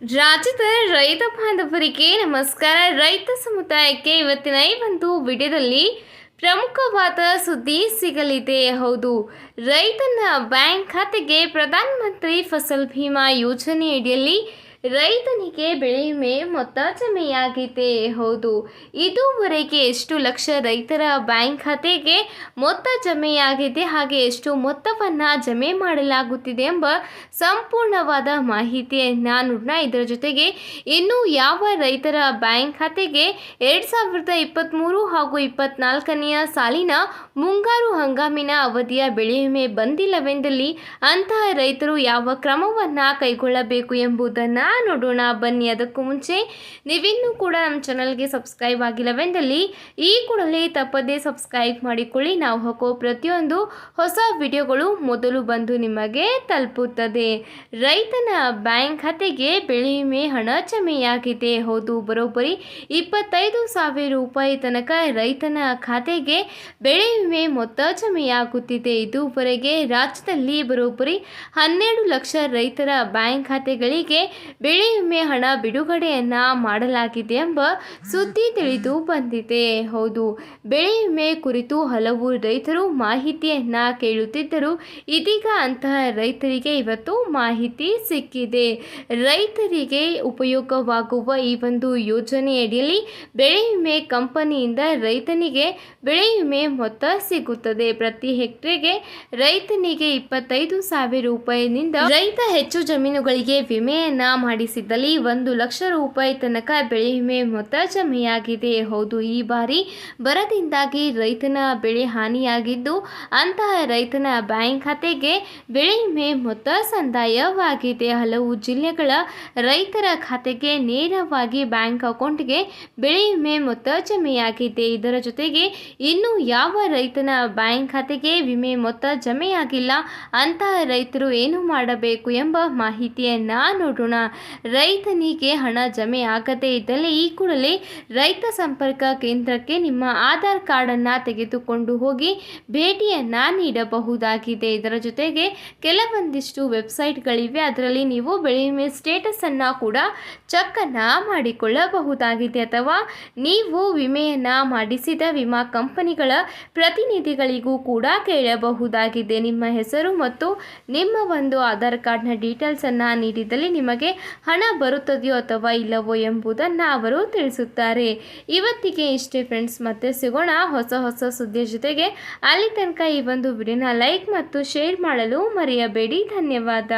ರಾಜ್ಯದ ರೈತ ಬಾಂಧವರಿಗೆ ನಮಸ್ಕಾರ. ರೈತ ಸಮುದಾಯಕ್ಕೆ ಇವತ್ತಿನ ಈ ಒಂದು ವಿಡಿಯೋದಲ್ಲಿ ಪ್ರಮುಖವಾದ ಸುದ್ದಿ ಸಿಗಲಿದೆ. ಹೌದು, ರೈತನ ಬ್ಯಾಂಕ್ ಖಾತೆಗೆ ಪ್ರಧಾನಮಂತ್ರಿ ಫಸಲ್ ಭೀಮಾ ಯೋಜನೆಯಡಿಯಲ್ಲಿ ರೈತನಿಗೆ ಬೆಳೆ ವಿಮೆ ಮೊತ್ತ ಜಮೆಯಾಗಿದೆ ಹೌದು, ಇದುವರೆಗೆ ಎಷ್ಟು ಲಕ್ಷ ರೈತರ ಬ್ಯಾಂಕ್ ಖಾತೆಗೆ ಮೊತ್ತ ಜಮೆಯಾಗಿದೆ ಹಾಗೆ ಎಷ್ಟು ಮೊತ್ತವನ್ನು ಜಮೆ ಮಾಡಲಾಗುತ್ತಿದೆ ಎಂಬ ಸಂಪೂರ್ಣವಾದ ಮಾಹಿತಿಯನ್ನು ನೋಡೋಣ ಇದರ ಜೊತೆಗೆ ಇನ್ನು ಯಾವ ರೈತರ ಬ್ಯಾಂಕ್ ಖಾತೆಗೆ ಎರಡು ಸಾವಿರದ ಇಪ್ಪತ್ತ್ಮೂರು ಹಾಗೂ ಇಪ್ಪತ್ನಾಲ್ಕನೆಯ ಸಾಲಿನ ಮುಂಗಾರು ಹಂಗಾಮಿನ ಅವಧಿಯ ಬೆಳೆ ವಿಮೆ ಬಂದಿಲ್ಲವೆಂದಲ್ಲಿ ಅಂತಹ ರೈತರು ಯಾವ ಕ್ರಮವನ್ನು ಕೈಗೊಳ್ಳಬೇಕು ಎಂಬುದನ್ನು ನೋಡೋಣ. ಬನ್ನಿ, ಅದಕ್ಕೂ ಮುಂಚೆ ನೀವಿನ್ನೂ ಕೂಡ ನಮ್ಮ ಚಾನಲ್ಗೆ ಸಬ್ಸ್ಕ್ರೈಬ್ ಆಗಿಲ್ಲವೆಂದಲ್ಲಿ ಈ ಕೂಡಲೇ ತಪ್ಪದೇ ಸಬ್ಸ್ಕ್ರೈಬ್ ಮಾಡಿಕೊಳ್ಳಿ. ನಾವು ಹಾಕೋ ಪ್ರತಿಯೊಂದು ಹೊಸ ವಿಡಿಯೋಗಳು ಮೊದಲು ಬಂದು ನಿಮಗೆ ತಲುಪುತ್ತದೆ. ರೈತನ ಬ್ಯಾಂಕ್ ಖಾತೆಗೆ ಬೆಳೆ ವಿಮೆ ಹಣ ಜಮೆಯಾಗಿದೆ. ಹೌದು, ಬರೋಬ್ಬರಿ ಇಪ್ಪತ್ತೈದು ಸಾವಿರ ರೂಪಾಯಿ ತನಕ ರೈತನ ಖಾತೆಗೆ ಬೆಳೆ ವಿಮೆ ಮೊತ್ತ ಜಮೆಯಾಗುತ್ತಿದೆ. ಇದುವರೆಗೆ ರಾಜ್ಯದಲ್ಲಿ ಬರೋಬ್ಬರಿ ಹನ್ನೆರಡು ಲಕ್ಷ ರೈತರ ಬ್ಯಾಂಕ್ ಖಾತೆಗಳಿಗೆ ಬೆಳೆ ವಿಮೆ ಹಣ ಬಿಡುಗಡೆಯನ್ನ ಮಾಡಲಾಗಿದೆ ಎಂಬ ಸುದ್ದಿ ತಿಳಿದು ಬಂದಿದೆ. ಹೌದು, ಬೆಳೆ ವಿಮೆ ಕುರಿತು ಹಲವು ರೈತರು ಮಾಹಿತಿಯನ್ನ ಕೇಳುತ್ತಿದ್ದರು. ಇದೀಗ ಅಂತಹ ರೈತರಿಗೆ ಇವತ್ತು ಮಾಹಿತಿ ಸಿಕ್ಕಿದೆ. ರೈತರಿಗೆ ಉಪಯೋಗವಾಗುವ ಈ ಒಂದು ಯೋಜನೆಯಡಿಯಲ್ಲಿ ಬೆಳೆ ವಿಮೆ ಕಂಪನಿಯಿಂದ ರೈತನಿಗೆ ಬೆಳೆ ವಿಮೆ ಮೊತ್ತ ಸಿಗುತ್ತದೆ. ಪ್ರತಿ ಹೆಕ್ಟೇರ್ಗೆ ರೈತನಿಗೆ ಇಪ್ಪತ್ತೈದು ಸಾವಿರ ರೂಪಾಯಿನಿಂದ ರೈತ ಹೆಚ್ಚು ಜಮೀನುಗಳಿಗೆ ವಿಮೆಯನ್ನ ಮಾಡಿಸಿದ್ದಲ್ಲಿ ಒಂದು ಲಕ್ಷ ರೂಪಾಯಿ ತನಕ ಬೆಳೆ ವಿಮೆ ಮೊತ್ತ ಜಮೆಯಾಗಿದೆ ಹೌದು, ಈ ಬಾರಿ ಬರದಿಂದಾಗಿ ರೈತನ ಬೆಳೆ ಹಾನಿಯಾಗಿದ್ದು, ಅಂತಹ ರೈತನ ಬ್ಯಾಂಕ್ ಖಾತೆಗೆ ಬೆಳೆ ವಿಮೆ ಮೊತ್ತ ಸಂದಾಯವಾಗಿದೆ ಹಲವು ಜಿಲ್ಲೆಗಳ ರೈತರ ಖಾತೆಗೆ ನೇರವಾಗಿ ಬ್ಯಾಂಕ್ ಅಕೌಂಟ್ಗೆ ಬೆಳೆ ವಿಮೆ ಮೊತ್ತ ಜಮೆಯಾಗಿದೆ ಇದರ ಜೊತೆಗೆ ಇನ್ನು ಯಾವ ರೈತನ ಬ್ಯಾಂಕ್ ಖಾತೆಗೆ ವಿಮೆ ಮೊತ್ತ ಜಮೆಯಾಗಿಲ್ಲ ಅಂತಹ ರೈತರು ಏನು ಮಾಡಬೇಕು ಎಂಬ ಮಾಹಿತಿಯನ್ನು ನೋಡೋಣ. ರೈತನಿಗೆ ಹಣ ಜಮೆ ಆಗದೇ ಇದ್ದಲ್ಲಿ ಈ ಕೂಡಲೇ ರೈತ ಸಂಪರ್ಕ ಕೇಂದ್ರಕ್ಕೆ ನಿಮ್ಮ ಆಧಾರ್ ಕಾರ್ಡನ್ನು ತೆಗೆದುಕೊಂಡು ಹೋಗಿ ಭೇಟಿಯನ್ನು ನೀಡಬಹುದಾಗಿದೆ. ಇದರ ಜೊತೆಗೆ ಕೆಲವೊಂದಿಷ್ಟು ವೆಬ್ಸೈಟ್ಗಳಿವೆ. ಅದರಲ್ಲಿ ನೀವು ಬೆಳೆ ವಿಮೆ ಸ್ಟೇಟಸನ್ನು ಕೂಡ ಚೆಕ್ಕನ್ನು ಮಾಡಿಕೊಳ್ಳಬಹುದಾಗಿದೆ. ಅಥವಾ ನೀವು ವಿಮೆಯನ್ನು ಮಾಡಿಸಿದ ವಿಮಾ ಕಂಪನಿಗಳ ಪ್ರತಿನಿಧಿಗಳಿಗೂ ಕೂಡ ಕೇಳಬಹುದಾಗಿದೆ. ನಿಮ್ಮ ಹೆಸರು ಮತ್ತು ನಿಮ್ಮ ಒಂದು ಆಧಾರ್ ಕಾರ್ಡ್ನ ಡೀಟೇಲ್ಸನ್ನು ನೀಡಿದಲ್ಲಿ ನಿಮಗೆ ಹಣ ಬರುತ್ತದೆಯೋ ಅಥವಾ ಇಲ್ಲವೋ ಎಂಬುದನ್ನು ಅವರು ತಿಳಿಸುತ್ತಾರೆ. ಇವತ್ತಿಗೆ ಇಷ್ಟೇ ಫ್ರೆಂಡ್ಸ್ ಮತ್ತೆ ಸಿಗೋಣ ಹೊಸ ಹೊಸ ಸುದ್ದಿಯ ಜೊತೆಗೆ. ಅಲ್ಲಿ ತನಕ ಈ ಒಂದು ವಿಡಿಯೋನ ಲೈಕ್ ಮತ್ತು ಶೇರ್ ಮಾಡಲು ಮರೆಯಬೇಡಿ. ಧನ್ಯವಾದ.